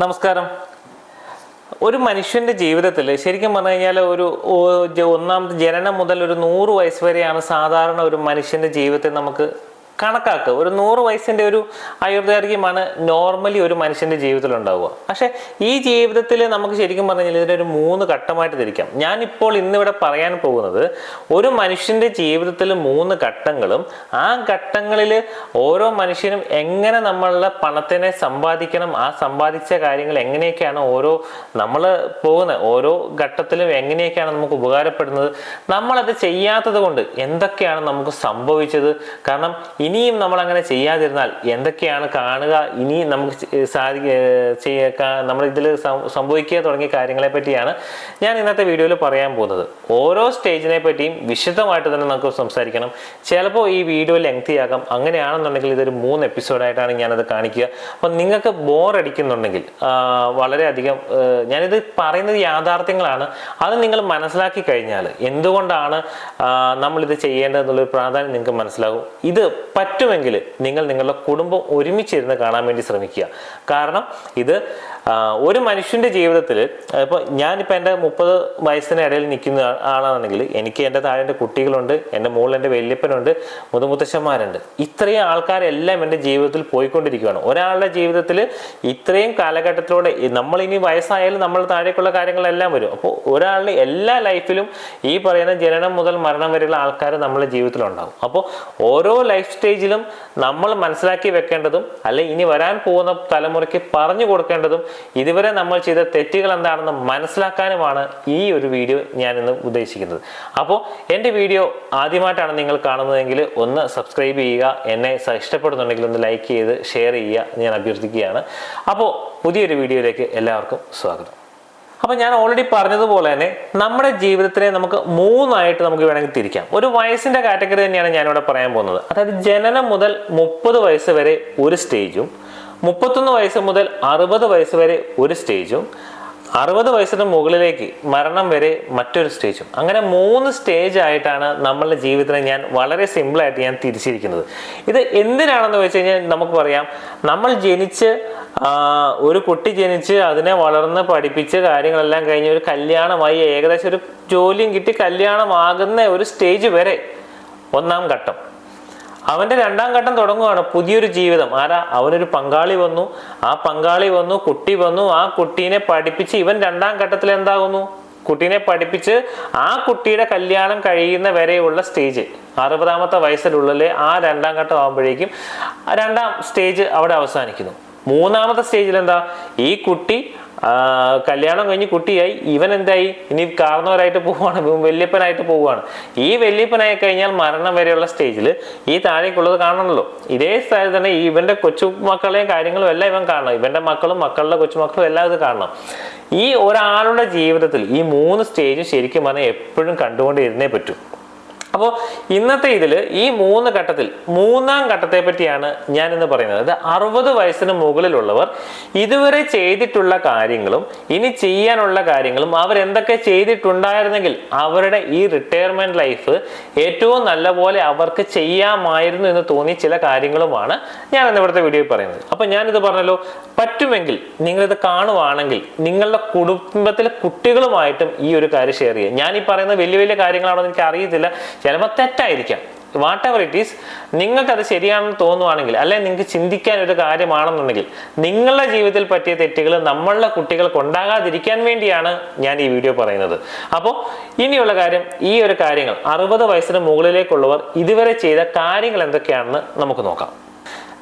നമസ്കാരം. ഒരു മനുഷ്യന്റെ ജീവിതത്തിൽ ശരിക്കും പറഞ്ഞു കഴിഞ്ഞാൽ ഒരു ഒന്നാമത്തെ ജനനം മുതൽ ഒരു നൂറ് വയസ്സ് വരെയാണ് സാധാരണ ഒരു മനുഷ്യന്റെ ജീവിതത്തെ നമുക്ക് കണക്കാക്കുക. ഒരു നൂറ് വയസ്സിന്റെ ഒരു ആയുർദൈർഘ്യമാണ് നോർമലി ഒരു മനുഷ്യന്റെ ജീവിതത്തിൽ ഉണ്ടാവുക പക്ഷേ ഈ ജീവിതത്തിൽ നമുക്ക് ശരിക്കും പറഞ്ഞാൽ കഴിഞ്ഞാൽ ഒരു മൂന്ന് ഘട്ടമായിട്ട് തിരിക്കാം. ഞാനിപ്പോൾ ഇന്നിവിടെ പറയാൻ പോകുന്നത് ഒരു മനുഷ്യന്റെ ജീവിതത്തിൽ മൂന്ന് ഘട്ടങ്ങളും ആ ഘട്ടങ്ങളിൽ ഓരോ മനുഷ്യനും എങ്ങനെ നമ്മളുടെ പണത്തിനെ സമ്പാദിക്കണം ആ സമ്പാദിച്ച കാര്യങ്ങൾ എങ്ങനെയൊക്കെയാണ് ഓരോ നമ്മൾ പോകുന്ന ഓരോ ഘട്ടത്തിലും എങ്ങനെയൊക്കെയാണ് നമുക്ക് ഉപകാരപ്പെടുന്നത് നമ്മളത് ചെയ്യാത്തത് കൊണ്ട് എന്തൊക്കെയാണ് നമുക്ക് സംഭവിച്ചത്? കാരണം ഇനിയും നമ്മൾ അങ്ങനെ ചെയ്യാതിരുന്നാൽ എന്തൊക്കെയാണ് കാണുക? ഇനി നമുക്ക് സാധിക്ക നമ്മൾ ഇതിൽ സംഭവിക്കുക തുടങ്ങിയ കാര്യങ്ങളെ പറ്റിയാണ് ഞാൻ ഇന്നത്തെ വീഡിയോയിൽ പറയാൻ പോകുന്നത്. ഓരോ സ്റ്റേജിനെ പറ്റിയും വിശദമായിട്ട് തന്നെ നമുക്ക് സംസാരിക്കണം. ചിലപ്പോൾ ഈ വീഡിയോ ലെങ്തി ആകാം. അങ്ങനെയാണെന്നുണ്ടെങ്കിൽ ഇതൊരു മൂന്ന് എപ്പിസോഡായിട്ടാണ് ഞാനത് കാണിക്കുക. അപ്പം നിങ്ങൾക്ക് ബോർ അടിക്കുന്നുണ്ടെങ്കിൽ വളരെയധികം ഞാനിത് പറയുന്നത് യാഥാർത്ഥ്യങ്ങളാണ്. അത് നിങ്ങൾ മനസ്സിലാക്കി കഴിഞ്ഞാൽ എന്തുകൊണ്ടാണ് നമ്മളിത് ചെയ്യേണ്ടതെന്നുള്ളൊരു പ്രാധാന്യം നിങ്ങൾക്ക് മനസ്സിലാകും. ഇത് പറ്റുമെങ്കിൽ നിങ്ങൾ നിങ്ങളുടെ കുടുംബം ഒരുമിച്ചിരുന്ന് കാണാൻ വേണ്ടി ശ്രമിക്കുക. കാരണം ഇത് ഒരു മനുഷ്യന്റെ ജീവിതത്തിൽ ഇപ്പോൾ ഞാനിപ്പോൾ എന്റെ മുപ്പത് വയസ്സിന് ഇടയിൽ നിൽക്കുന്ന ആളാണെന്നുണ്ടെങ്കിൽ എനിക്ക് എന്റെ താഴെ എന്റെ കുട്ടികളുണ്ട് എന്റെ മുകളിൽ എന്റെ വല്യപ്പനുണ്ട് മുതുമുത്തശ്ശന്മാരുണ്ട്. ഇത്രയും ആൾക്കാരെല്ലാം എന്റെ ജീവിതത്തിൽ പോയിക്കൊണ്ടിരിക്കുകയാണ്. ഒരാളുടെ ജീവിതത്തിൽ ഇത്രയും കാലഘട്ടത്തിലൂടെ നമ്മൾ ഇനി വയസ്സായാലും നമ്മൾ താഴേക്കുള്ള കാര്യങ്ങളെല്ലാം വരും. അപ്പോൾ ഒരാളുടെ എല്ലാ ലൈഫിലും ഈ പറയുന്ന ജനനം മുതൽ മരണം വരെയുള്ള ആൾക്കാർ നമ്മുടെ ജീവിതത്തിലുണ്ടാവും അപ്പോൾ ഓരോ ലൈഫ് സ്റ്റേജിലും നമ്മൾ മനസ്സിലാക്കി വെക്കേണ്ടതും അല്ലെ ഇനി വരാൻ പോകുന്ന തലമുറയ്ക്ക് പറഞ്ഞു കൊടുക്കേണ്ടതും ഇതുവരെ നമ്മൾ ചെയ്ത തെറ്റുകൾ എന്താണെന്ന് മനസ്സിലാക്കാനുമാണ് ഈ ഒരു വീഡിയോ ഞാൻ ഇന്ന് ഉദ്ദേശിക്കുന്നത്. അപ്പോൾ എന്റെ വീഡിയോ ആദ്യമായിട്ടാണ് നിങ്ങൾ കാണുന്നതെങ്കിൽ ഒന്ന് സബ്സ്ക്രൈബ് ചെയ്യുക. എന്നെ ഇഷ്ടപ്പെടുന്നുണ്ടെങ്കിൽ ഒന്ന് ലൈക്ക് ചെയ്ത് ഷെയർ ചെയ്യുക. ഞാൻ അഭ്യർത്ഥിക്കുകയാണ്. അപ്പോൾ പുതിയൊരു വീഡിയോയിലേക്ക് എല്ലാവർക്കും സ്വാഗതം. അപ്പൊ ഞാൻ ഓൾറെഡി പറഞ്ഞതുപോലെ തന്നെ നമ്മുടെ ജീവിതത്തിനെ നമുക്ക് മൂന്നായിട്ട് നമുക്ക് വേണമെങ്കിൽ തിരിക്കാം. ഒരു വയസ്സിന്റെ കാറ്റഗറി തന്നെയാണ് ഞാനിവിടെ പറയാൻ പോകുന്നത്. അതായത് ജനനം മുതൽ മുപ്പത് വയസ്സ് വരെ ഒരു സ്റ്റേജും മുപ്പത്തൊന്ന് വയസ്സ് മുതൽ അറുപത് വയസ്സ് വരെ ഒരു സ്റ്റേജും അറുപത് വയസ്സിന് മുകളിലേക്ക് മരണം വരെ മറ്റൊരു സ്റ്റേജും. അങ്ങനെ മൂന്ന് സ്റ്റേജ് ആയിട്ടാണ് നമ്മളുടെ ജീവിതത്തിനെ ഞാൻ വളരെ സിമ്പിളായിട്ട് ഞാൻ തിരിച്ചിരിക്കുന്നത്. ഇത് എന്തിനാണെന്ന് വെച്ച് കഴിഞ്ഞാൽ നമുക്ക് പറയാം. നമ്മൾ ജനിച്ച് ഒരു കുട്ടി ജനിച്ച് അതിനെ വളർന്ന് പഠിപ്പിച്ച് കാര്യങ്ങളെല്ലാം കഴിഞ്ഞ് ഒരു കല്യാണമായി ഏകദേശം ഒരു ജോലിയും കിട്ടി കല്യാണമാകുന്ന ഒരു സ്റ്റേജ് വരെ ഒന്നാം ഘട്ടം. അവന്റെ രണ്ടാം ഘട്ടം തുടങ്ങുകയാണ് പുതിയൊരു ജീവിതം. ആരാ? അവനൊരു പങ്കാളി വന്നു. ആ പങ്കാളി വന്നു കുട്ടി വന്നു. ആ കുട്ടീനെ പഠിപ്പിച്ച് ഇവൻ രണ്ടാം ഘട്ടത്തിൽ എന്താകുന്നു? കുട്ടീനെ പഠിപ്പിച്ച് ആ കുട്ടിയുടെ കല്യാണം കഴിയുന്ന വരെയുള്ള സ്റ്റേജ് അറുപതാമത്തെ വയസ്സിലുള്ള ആ രണ്ടാം ഘട്ടം ആകുമ്പോഴേക്കും രണ്ടാം സ്റ്റേജ് അവിടെ അവസാനിക്കുന്നു. മൂന്നാമത്തെ സ്റ്റേജിൽ എന്താ? ഈ കുട്ടി കല്യാണം കഴിഞ്ഞ് കുട്ടിയായി. ഇവൻ എന്തായി? ഇനി കാർന്നവരായിട്ട് പോവുകയാണ് വല്യപ്പനായിട്ട് പോവുകയാണ്. ഈ വല്യപ്പനായി കഴിഞ്ഞാൽ മരണം വരെയുള്ള സ്റ്റേജിൽ ഈ താഴേക്കുള്ളത് കാണണമല്ലോ. ഇതേ സ്ഥലത്ത് തന്നെ ഇവന്റെ കൊച്ചുമക്കളെയും കാര്യങ്ങളും എല്ലാം ഇവൻ കാണണം. ഇവന്റെ മക്കളും മക്കളുടെ കൊച്ചുമക്കളും എല്ലാം ഇത് കാണണം. ഈ ഒരാളുടെ ജീവിതത്തിൽ ഈ മൂന്ന് സ്റ്റേജും ശരിക്കും പറഞ്ഞാൽ എപ്പോഴും കണ്ടുകൊണ്ടിരുന്നേ പറ്റൂ. അപ്പോൾ ഇന്നത്തെ ഇതിൽ ഈ മൂന്ന് ഘട്ടത്തിൽ മൂന്നാം ഘട്ടത്തെ പറ്റിയാണ് ഞാൻ ഇന്ന് പറയുന്നത്. അതായത് അറുപത് വയസ്സിന് മുകളിലുള്ളവർ ഇതുവരെ ചെയ്തിട്ടുള്ള കാര്യങ്ങളും ഇനി ചെയ്യാനുള്ള കാര്യങ്ങളും അവരെന്തൊക്കെ ചെയ്തിട്ടുണ്ടായിരുന്നെങ്കിൽ അവരുടെ ഈ റിട്ടയർമെന്റ് ലൈഫ് ഏറ്റവും നല്ലപോലെ അവർക്ക് ചെയ്യാമായിരുന്നു എന്ന് തോന്നി ചില കാര്യങ്ങളുമാണ് ഞാൻ ഇന്ന് ഇവിടുത്തെ വീഡിയോയിൽ പറയുന്നത്. അപ്പോൾ ഞാനിത് പറഞ്ഞല്ലോ പറ്റുമെങ്കിൽ നിങ്ങളിത് കാണുവാണെങ്കിൽ നിങ്ങളുടെ കുടുംബത്തിലെ കുട്ടികളുമായിട്ടും ഈ ഒരു കാര്യം ഷെയർ ചെയ്യുക. ഞാൻ ഈ പറയുന്ന വലിയ വലിയ കാര്യങ്ങളാണോ എനിക്ക് അറിയത്തില്ല ചിലപ്പോൾ തെറ്റായിരിക്കാം. വാട്ട് എവർ ഇറ്റ് ഈസ് നിങ്ങൾക്കത് ശരിയാണെന്ന് തോന്നുവാണെങ്കിൽ അല്ലെ നിങ്ങൾക്ക് ചിന്തിക്കാൻ ഒരു കാര്യമാണെന്നുണ്ടെങ്കിൽ നിങ്ങളുടെ ജീവിതത്തിൽ പറ്റിയ തെറ്റുകൾ നമ്മളുടെ കുട്ടികൾക്ക് ഉണ്ടാകാതിരിക്കാൻ വേണ്ടിയാണ് ഞാൻ ഈ വീഡിയോ പറയുന്നത്. അപ്പോൾ ഇനിയുള്ള കാര്യം ഈ ഒരു കാര്യങ്ങൾ അറുപത് വയസ്സിന് മുകളിലേക്കുള്ളവർ ഇതുവരെ ചെയ്ത കാര്യങ്ങൾ എന്തൊക്കെയാണെന്ന് നമുക്ക് നോക്കാം.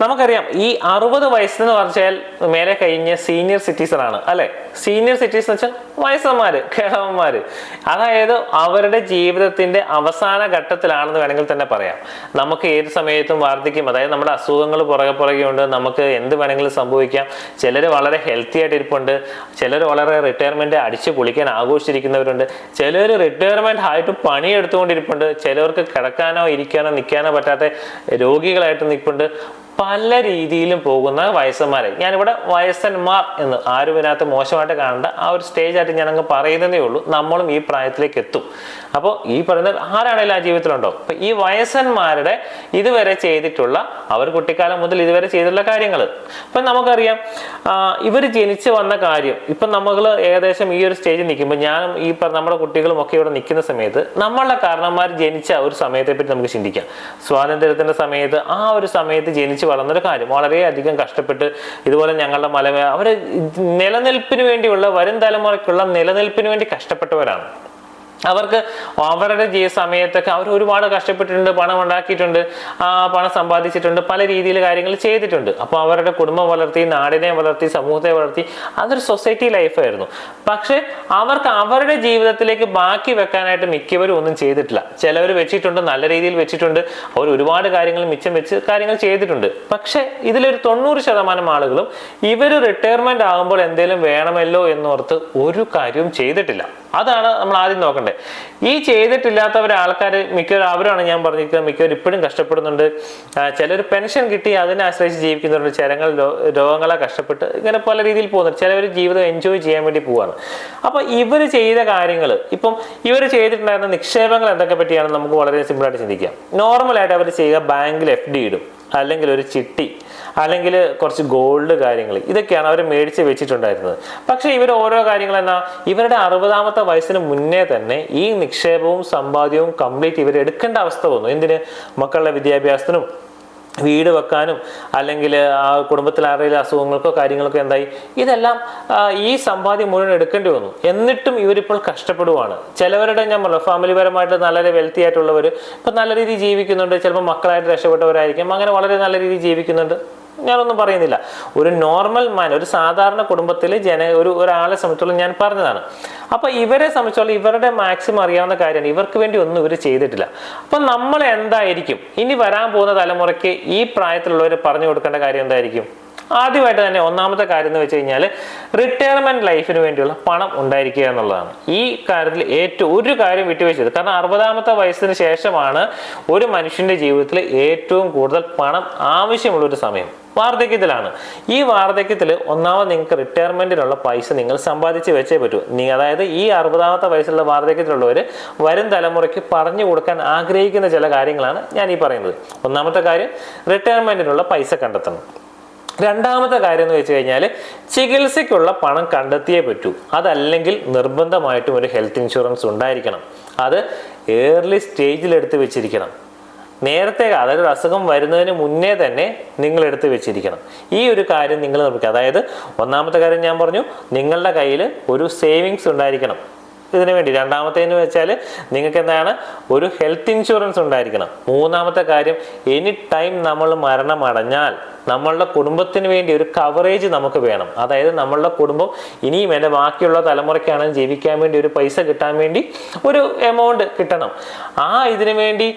നമുക്കറിയാം ഈ അറുപത് വയസ്സെന്ന് പറഞ്ഞാൽ മേലെ കഴിഞ്ഞ സീനിയർ സിറ്റിസൺ ആണ് അല്ലെ? സീനിയർ സിറ്റിസൺ വെച്ചാൽ വയസ്സന്മാര് കിഴവന്മാര് അതായത് അവരുടെ ജീവിതത്തിന്റെ അവസാന ഘട്ടത്തിലാണെന്ന് വേണമെങ്കിൽ തന്നെ പറയാം. നമുക്ക് ഏത് സമയത്തും വാർദ്ധക്യം അതായത് നമ്മുടെ അസുഖങ്ങൾ പുറകെ പുറകെ ഉണ്ട് നമുക്ക് എന്ത് വേണമെങ്കിലും സംഭവിക്കാം. ചിലർ വളരെ ഹെൽത്തി ആയിട്ട് ഇരിപ്പുണ്ട് ചിലർ വളരെ റിട്ടയർമെന്റ് അടിച്ചു പൊളിക്കാൻ ആഘോഷിച്ചിരിക്കുന്നവരുണ്ട് ചിലർ റിട്ടയർമെന്റ് ആയിട്ട് പണിയെടുത്തുകൊണ്ടിരിപ്പുണ്ട് ചിലവർക്ക് കിടക്കാനോ ഇരിക്കാനോ നിൽക്കാനോ പറ്റാത്ത രോഗികളായിട്ട് നിൽപ്പുണ്ട്. പല രീതിയിലും പോകുന്ന വയസ്സന്മാരെ. ഞാനിവിടെ വയസ്സന്മാർ എന്ന് ആരും ഇതിനകത്ത് മോശമായിട്ട് കാണേണ്ട. ആ ഒരു സ്റ്റേജ് ആയിട്ട് ഞാൻ അങ്ങ് പറയുന്നതേ ഉള്ളൂ. നമ്മളും ഈ പ്രായത്തിലേക്ക് എത്തും. അപ്പോൾ ഈ പറയുന്ന ആരാണെങ്കിലും ആ ജീവിതത്തിലുണ്ടോ? അപ്പൊ ഈ വയസ്സന്മാരുടെ ഇതുവരെ ചെയ്തിട്ടുള്ള അവർ കുട്ടിക്കാലം മുതൽ ഇതുവരെ ചെയ്തിട്ടുള്ള കാര്യങ്ങൾ ഇപ്പം നമുക്കറിയാം ഇവർ ജനിച്ചു വന്ന കാര്യം ഇപ്പം നമ്മൾ ഏകദേശം ഈ ഒരു സ്റ്റേജിൽ നിൽക്കുമ്പോൾ ഞാനും ഈ നമ്മുടെ കുട്ടികളും ഒക്കെ ഇവിടെ നിൽക്കുന്ന സമയത്ത് നമ്മളുടെ കാരണന്മാർ ജനിച്ച ഒരു സമയത്തെ പറ്റി നമുക്ക് ചിന്തിക്കാം. സ്വാതന്ത്ര്യത്തിന്റെ സമയത്ത് ആ ഒരു സമയത്ത് ജനിച്ചു വളർന്നൊരു കാര്യം വളരെയധികം കഷ്ടപ്പെട്ട് ഇതുപോലെ ഞങ്ങളുടെ മലമേ അവർ നിലനിൽപ്പിന് വേണ്ടിയുള്ള വരും തലമുറയ്ക്കുള്ള നിലനിൽപ്പിന് വേണ്ടി കഷ്ടപ്പെട്ടവരാണ്. അവർക്ക് അവരുടെ ജീ സമയത്തൊക്കെ അവർ ഒരുപാട് കഷ്ടപ്പെട്ടിട്ടുണ്ട് പണം ഉണ്ടാക്കിയിട്ടുണ്ട് പണം സമ്പാദിച്ചിട്ടുണ്ട് പല രീതിയിൽ കാര്യങ്ങൾ ചെയ്തിട്ടുണ്ട്. അപ്പോൾ അവരുടെ കുടുംബം വളർത്തി നാടിനെ വളർത്തി സമൂഹത്തെ വളർത്തി അതൊരു സൊസൈറ്റി ലൈഫായിരുന്നു പക്ഷേ അവർക്ക് അവരുടെ ജീവിതത്തിലേക്ക് ബാക്കി വെക്കാനായിട്ട് മിക്കവരും ഒന്നും ചെയ്തിട്ടില്ല. ചിലവർ വെച്ചിട്ടുണ്ട് നല്ല രീതിയിൽ വെച്ചിട്ടുണ്ട് അവർ ഒരുപാട് കാര്യങ്ങൾ മിച്ചം വെച്ച് കാര്യങ്ങൾ ചെയ്തിട്ടുണ്ട്. പക്ഷേ ഇതിലൊരു തൊണ്ണൂറ് ശതമാനം ആളുകളും ഇവർ റിട്ടയർമെന്റ് ആകുമ്പോൾ എന്തെങ്കിലും വേണമല്ലോ എന്നോർത്ത് ഒരു കാര്യവും ചെയ്തിട്ടില്ല. അതാണ് നമ്മൾ ആദ്യം നോക്കേണ്ടത് ഈ ചെയ്തിട്ടില്ലാത്തവർ ആൾക്കാർ മിക്കവരും അവരാണ് ഞാൻ പറഞ്ഞിരിക്കുന്നത്. മിക്കവരും ഇപ്പോഴും കഷ്ടപ്പെടുന്നുണ്ട്. ചിലർ പെൻഷൻ കിട്ടി അതിനെ ആശ്രയിച്ച് ജീവിക്കുന്നുണ്ട്. ചിലങ്ങൾ രോഗങ്ങളെ കഷ്ടപ്പെട്ട് ഇങ്ങനെ പല രീതിയിൽ പോകുന്നുണ്ട്. ചിലവർ ജീവിതം എൻജോയ് ചെയ്യാൻ വേണ്ടി പോവാണ്. അപ്പോൾ ഇവർ ചെയ്ത കാര്യങ്ങൾ ഇപ്പം ഇവർ ചെയ്തിട്ടുണ്ടായിരുന്ന നിക്ഷേപങ്ങൾ എന്തൊക്കെ പറ്റിയാണ് നമുക്ക് വളരെ സിമ്പിളായിട്ട് ചിന്തിക്കാം. നോർമലായിട്ട് അവർ ചെയ്യുക ബാങ്കിൽ എഫ് ഡി ഇടും. അല്ലെങ്കിൽ ഒരു ചിട്ടി അല്ലെങ്കിൽ കുറച്ച് ഗോൾഡ് കാര്യങ്ങൾ ഇതൊക്കെയാണ് അവർ മേടിച്ച് വെച്ചിട്ടുണ്ടായിരുന്നത്. പക്ഷേ ഇവർ ഓരോ കാര്യങ്ങൾ എന്നാ ഇവരുടെ അറുപതാമത്തെ വയസ്സിന് മുന്നേ തന്നെ ഈ നിക്ഷേപവും സമ്പാദ്യവും കംപ്ലീറ്റ് ഇവർ എടുക്കേണ്ട അവസ്ഥ വന്നു. എന്തിന്? മക്കളുടെ വിദ്യാഭ്യാസത്തിനും വീട് വെക്കാനും അല്ലെങ്കിൽ ആ കുടുംബത്തിൽ ആരെങ്കിലും അസുഖങ്ങൾക്കോ കാര്യങ്ങൾക്കോ എന്തായി? ഇതെല്ലാം ഈ സമ്പാദ്യം മുഴുവൻ എടുക്കേണ്ടി വന്നു. എന്നിട്ടും ഇവരിപ്പോൾ കഷ്ടപ്പെടുവാണ്. ചിലവരുടെ ഞാൻ പറഞ്ഞു ഫാമിലി പരമായിട്ട് നല്ല വെൽത്തി ആയിട്ടുള്ളവർ ഇപ്പം നല്ല രീതിയിൽ ജീവിക്കുന്നുണ്ട്. ചിലപ്പോൾ മക്കളായിട്ട് രക്ഷപ്പെട്ടവരായിരിക്കും. അങ്ങനെ വളരെ നല്ല രീതിയിൽ ജീവിക്കുന്നുണ്ട്. ഞാനൊന്നും പറയുന്നില്ല. ഒരു നോർമൽ മാൻ ഒരു സാധാരണ കുടുംബത്തിൽ ജന ഒരു ഒരാളെ സംബന്ധിച്ചോളം ഞാൻ പറഞ്ഞതാണ്. അപ്പൊ ഇവരെ സംബന്ധിച്ചോളം ഇവരുടെ മാക്സിമം അറിയാവുന്ന കാര്യമാണ്. ഇവർക്ക് വേണ്ടി ഒന്നും ഇവർ ചെയ്തിട്ടില്ല. അപ്പൊ നമ്മൾ എന്തായിരിക്കും? ഇനി വരാൻ പോകുന്ന തലമുറയ്ക്ക് ഈ പ്രായത്തിലുള്ളവർ പറഞ്ഞു കൊടുക്കേണ്ട കാര്യം എന്തായിരിക്കും? ആദ്യമായിട്ട് തന്നെ ഒന്നാമത്തെ കാര്യം എന്ന് വെച്ച് കഴിഞ്ഞാൽ റിട്ടയർമെന്റ് ലൈഫിന് വേണ്ടിയുള്ള പണം ഉണ്ടായിരിക്കുക എന്നുള്ളതാണ്. ഈ കാര്യത്തിൽ ഏറ്റവും ഒരു കാര്യം വിട്ടുവെച്ചത്. കാരണം അറുപതാമത്തെ വയസ്സിന് ശേഷമാണ് ഒരു മനുഷ്യന്റെ ജീവിതത്തിൽ ഏറ്റവും കൂടുതൽ പണം ആവശ്യമുള്ള ഒരു സമയം. വാർദ്ധക്യത്തിലാണ്. ഈ വാർദ്ധക്യത്തിൽ ഒന്നാമത് നിങ്ങൾക്ക് റിട്ടയർമെന്റിനുള്ള പൈസ നിങ്ങൾ സമ്പാദിച്ച് വെച്ചേ പറ്റൂ. നീ അതായത് ഈ അറുപതാമത്തെ വയസ്സുള്ള വാർദ്ധക്യത്തിലുള്ളവർ വരും തലമുറയ്ക്ക് പറഞ്ഞു കൊടുക്കാൻ ആഗ്രഹിക്കുന്ന ചില കാര്യങ്ങളാണ് ഞാൻ ഈ പറയുന്നത്. ഒന്നാമത്തെ കാര്യം റിട്ടയർമെന്റിനുള്ള പൈസ കണ്ടെത്തണം. രണ്ടാമത്തെ കാര്യം എന്ന് വെച്ച് കഴിഞ്ഞാൽ ചികിത്സയ്ക്കുള്ള പണം കണ്ടെത്തിയേ പറ്റൂ. അതല്ലെങ്കിൽ നിർബന്ധമായിട്ടും ഒരു ഹെൽത്ത് ഇൻഷുറൻസ് ഉണ്ടായിരിക്കണം. അത് ഏർലി സ്റ്റേജിൽ എടുത്ത് വെച്ചിരിക്കണം. നേരത്തെ അതായത് ഒരു അസുഖം വരുന്നതിന് മുന്നേ തന്നെ നിങ്ങൾ എടുത്ത് വെച്ചിരിക്കണം. ഈ ഒരു കാര്യം നിങ്ങൾ നിർമ്മിക്കുക. അതായത് ഒന്നാമത്തെ കാര്യം ഞാൻ പറഞ്ഞു നിങ്ങളുടെ കയ്യിൽ ഒരു സേവിങ്സ് ഉണ്ടായിരിക്കണം. ഇതിനു വേണ്ടി രണ്ടാമത്തേന്ന് വെച്ചാൽ നിങ്ങൾക്ക് എന്താണ്? ഒരു ഹെൽത്ത് ഇൻഷുറൻസ് ഉണ്ടായിരിക്കണം. മൂന്നാമത്തെ കാര്യം എനി ടൈം നമ്മൾ മരണമടഞ്ഞാൽ നമ്മളുടെ കുടുംബത്തിന് വേണ്ടി ഒരു കവറേജ് നമുക്ക് വേണം. അതായത് നമ്മളുടെ കുടുംബം ഇനിയും എന്റെ ബാക്കിയുള്ള തലമുറയ്ക്കാണെങ്കിൽ ജീവിക്കാൻ വേണ്ടി ഒരു പൈസ കിട്ടാൻ വേണ്ടി ഒരു എമൗണ്ട് കിട്ടണം. ആ ഇതിനു വേണ്ടി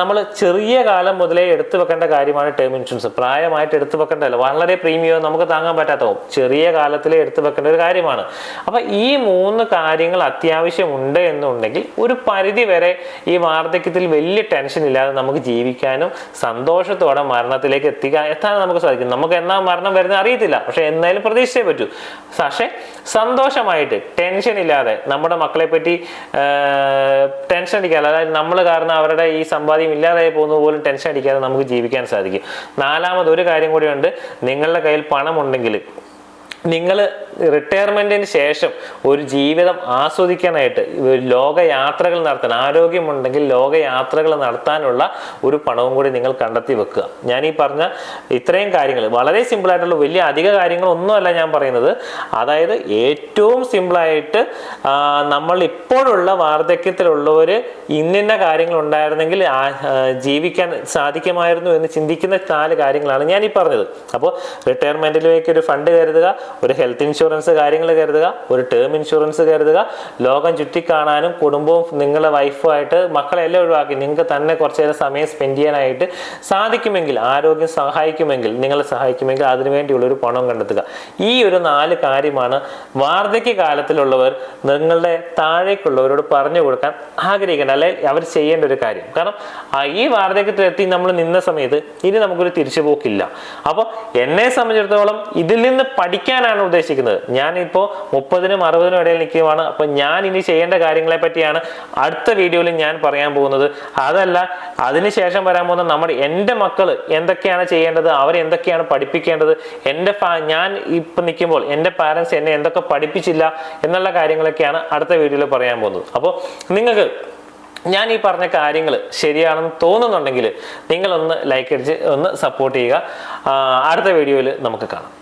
നമ്മൾ ചെറിയ കാലം മുതലേ എടുത്തു വെക്കേണ്ട കാര്യമാണ് ടേം ഇൻഷുറൻസ് പ്രായമായിട്ട് എടുത്തു വെക്കേണ്ടതല്ല. വളരെ പ്രീമിയം നമുക്ക് താങ്ങാൻ പറ്റാത്തവും ചെറിയ കാലത്തിലേ എടുത്തു വെക്കേണ്ട ഒരു കാര്യമാണ്. അപ്പൊ ഈ മൂന്ന് കാര്യങ്ങൾ അത്യാവശ്യമുണ്ട് എന്നുണ്ടെങ്കിൽ ഒരു പരിധി വരെ ഈ വാർദ്ധക്യത്തിൽ വലിയ ടെൻഷൻ ഇല്ലാതെ നമുക്ക് ജീവിക്കാനും സന്തോഷത്തോടെ മരണത്തിലേക്ക് എത്തിക്കാൻ എത്താൻ നമുക്ക് സാധിക്കും. നമുക്ക് എന്നാ മരണം വരുന്നത് അറിയത്തില്ല. പക്ഷെ എന്നാലും പ്രതീക്ഷിച്ചേ പറ്റൂ. പക്ഷേ സന്തോഷമായിട്ട് ടെൻഷൻ ഇല്ലാതെ നമ്മുടെ മക്കളെ പറ്റി ടെൻഷൻ അടിക്കാതെ അതായത് നമ്മൾ കാരണം അവരുടെ ഈ സമ്പാദ്യം ഇല്ലാതായി പോകുന്നത് പോലും ടെൻഷൻ അടിക്കാതെ നമുക്ക് ജീവിക്കാൻ സാധിക്കും. നാലാമത് ഒരു കാര്യം കൂടിയുണ്ട്. നിങ്ങളുടെ കയ്യിൽ പണമുണ്ടെങ്കിൽ നിങ്ങൾ റിട്ടയർമെന്റിന് ശേഷം ഒരു ജീവിതം ആസ്വദിക്കാനായിട്ട് ലോകയാത്രകൾ നടത്താൻ ആരോഗ്യമുണ്ടെങ്കിൽ ലോകയാത്രകൾ നടത്താനുള്ള ഒരു പണവും കൂടി നിങ്ങൾ കണ്ടെത്തി വെക്കുക. ഞാൻ ഈ പറഞ്ഞ ഇത്രയും കാര്യങ്ങൾ വളരെ സിമ്പിളായിട്ടുള്ള വലിയ അധിക കാര്യങ്ങളൊന്നുമല്ല ഞാൻ പറയുന്നത്. അതായത് ഏറ്റവും സിമ്പിളായിട്ട് നമ്മൾ ഇപ്പോഴുള്ള വാർദ്ധക്യത്തിലുള്ളവർ ഇന്നിന്ന കാര്യങ്ങൾ ഉണ്ടായിരുന്നെങ്കിൽ ജീവിക്കാൻ സാധിക്കുമായിരുന്നു എന്ന് ചിന്തിക്കുന്ന നാല് കാര്യങ്ങളാണ് ഞാൻ ഈ പറഞ്ഞത്. അപ്പോൾ റിട്ടയർമെന്റിലേക്ക് ഒരു ഫണ്ട് കരുതുക ഒരു ഹെൽത്ത് ഇൻഷുറൻസ് കാര്യങ്ങൾ കരുതുക ഒരു ടേം ഇൻഷുറൻസ് കരുതുക. ലോകം ചുറ്റിക്കാണാനും കുടുംബവും നിങ്ങളുടെ വൈഫുമായിട്ട് മക്കളെ എല്ലാം ഒഴിവാക്കി നിങ്ങൾക്ക് തന്നെ കുറച്ച് നേരം സമയം സ്പെൻഡ് ചെയ്യാനായിട്ട് സാധിക്കുമെങ്കിൽ ആരോഗ്യം സഹായിക്കുമെങ്കിൽ നിങ്ങളെ സഹായിക്കുമെങ്കിൽ അതിനു വേണ്ടിയുള്ള ഒരു പണം കണ്ടെത്തുക. ഈ ഒരു നാല് കാര്യമാണ് വാർദ്ധക്യ കാലത്തിലുള്ളവർ നിങ്ങളുടെ താഴേക്കുള്ളവരോട് പറഞ്ഞു കൊടുക്കാൻ ആഗ്രഹിക്കേണ്ട അല്ലെ? അവർ ചെയ്യേണ്ട ഒരു കാര്യം. കാരണം ഈ വാർദ്ധക്യത്തിലെത്തി നമ്മൾ നിന്ന സമയത്ത് ഇനി നമുക്കൊരു തിരിച്ചുപോക്കില്ല. അപ്പോൾ എന്നെ സംബന്ധിച്ചിടത്തോളം ഇതിൽ നിന്ന് പഠിക്കാൻ പഠിക്കാനാണ് ഉദ്ദേശിക്കുന്നത്. ഞാനിപ്പോൾ മുപ്പതിനും അറുപതിനും ഇടയിൽ നിൽക്കുകയാണ്. അപ്പോൾ ഞാൻ ഇനി ചെയ്യേണ്ട കാര്യങ്ങളെ പറ്റിയാണ് അടുത്ത വീഡിയോയിൽ ഞാൻ പറയാൻ പോകുന്നത്. അതല്ല അതിനുശേഷം വരാൻ പോകുന്ന നമ്മുടെ എന്റെ മക്കൾ എന്തൊക്കെയാണ് ചെയ്യേണ്ടത് അവരെന്തൊക്കെയാണ് പഠിപ്പിക്കേണ്ടത് എന്റെ ഞാൻ ഇപ്പം നിൽക്കുമ്പോൾ എന്റെ പാരൻസ് എന്നെ എന്തൊക്കെ പഠിപ്പിച്ചില്ല എന്നുള്ള കാര്യങ്ങളൊക്കെയാണ് അടുത്ത വീഡിയോയിൽ പറയാൻ പോകുന്നത്. അപ്പോൾ നിങ്ങൾക്ക് ഞാൻ ഈ പറഞ്ഞ കാര്യങ്ങൾ ശരിയാണെന്ന് തോന്നുന്നുണ്ടെങ്കിൽ നിങ്ങളൊന്ന് ലൈക്ക് അടിച്ച് ഒന്ന് സപ്പോർട്ട് ചെയ്യുക. അടുത്ത വീഡിയോയിൽ നമുക്ക് കാണാം.